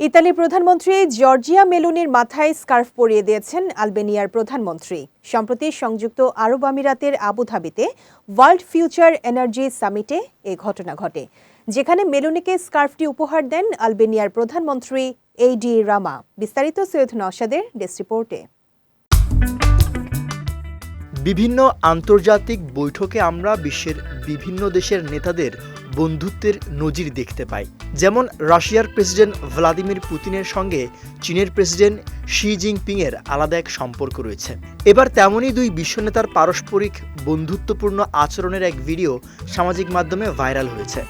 ইতালির প্রধানমন্ত্রী জর্জিয়া মেলোনির মাথায় স্কার্ফ পরিয়ে দিয়েছেন আলবেনিয়ার প্রধানমন্ত্রী। সম্প্রতি সংযুক্ত আরব আমিরাতের আবুধাবিতে ওয়ার্ল্ড ফিউচার এনার্জি সামিটে এ ঘটনা ঘটে, যেখানে মেলোনিকে স্কার্ফটি উপহার দেন আলবেনিয়ার প্রধানমন্ত্রী এইডি রামা। বিস্তারিত সৈয়দ নওশাদের ডেস্ক রিপোর্টে। বিভিন্ন আন্তর্জাতিক বৈঠকে আমরা বিশ্বের বিভিন্ন দেশের নেতাদের বন্ধুত্বের নজির দেখতে পাই। যেমন রাশিয়ার প্রেসিডেন্ট ভ্লাদিমির পুতিনের সঙ্গে চীনের প্রেসিডেন্ট শি জিনপিং এর আলাদা এক সম্পর্ক রয়েছে। এবার তেমনই দুই বিশ্বনেতার পারস্পরিক বন্ধুত্বপূর্ণ আচরণের এক ভিডিও সামাজিক মাধ্যমে ভাইরাল হয়েছে।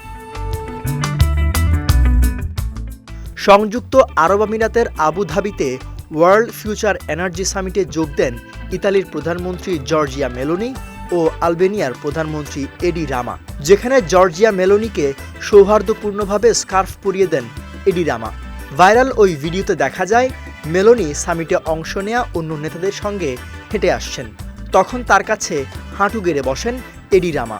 সংযুক্ত আরব আমিরাতের আবুধাবিতে ওয়ার্ল্ড ফিউচার এনার্জি সামিটে যোগ দেন ইতালির প্রধানমন্ত্রী জর্জিয়া মেলোনি ও আলবেনিয়ার প্রধানমন্ত্রী এডি রামা, যেখানে জর্জিয়া মেলোনিকে সৌহার্দ্যপূর্ণভাবে স্কার্ফ পরিয়ে দেন এডি রামা। ভাইরাল ওই ভিডিওতে দেখা যায়, মেলোনি সামিটে অংশ নেয়া অন্য নেতাদের সঙ্গে হেঁটে আসছেন। তখন তার কাছে হাঁটু গেড়ে বসেন এডি রামা।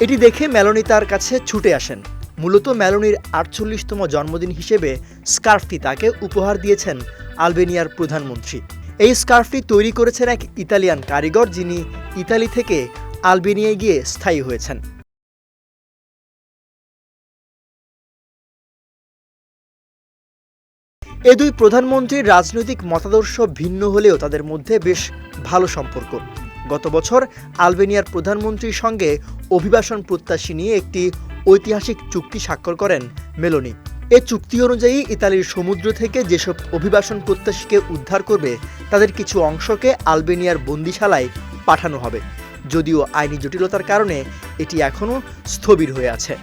এটি দেখে মেলোনি তার কাছে ছুটে আসেন। মূলত মেলোনির আটচল্লিশতম জন্মদিন হিসেবে স্কার্ফটি তাকে উপহার দিয়েছেন আলবেনিয়ার প্রধানমন্ত্রী। এই স্কার্ফটি তৈরি করেছেন এক ইতালিয়ান কারিগর যিনি ইতালি থেকে আলবেনিয়ায় গিয়ে স্থায়ী হয়েছেন। এ দুই প্রধানমন্ত্রীর রাজনৈতিক মতাদর্শ ভিন্ন হলেও তাদের মধ্যে বেশ ভালো সম্পর্ক। গত বছর আলবেনিয়ার প্রধানমন্ত্রীর সঙ্গে অভিবাসন প্রত্যাশী নিয়ে একটি ঐতিহাসিক চুক্তি স্বাক্ষর করেন মেলোনি। এ চুক্তি অনুযায়ী ইতালির সমুদ্র থেকে যেসব অভিবাসন প্রত্যাশীকে উদ্ধার করবে, তাদের কিছু অংশকে আলবেনিয়ার বন্দিশালায় পাঠানো হবে। যদিও আইনি জটিলতার কারণে এটি এখনও স্থবির হয়ে আছে।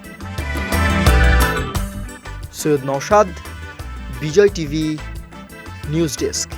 Syed Naushad, Bijoy TV, news desk.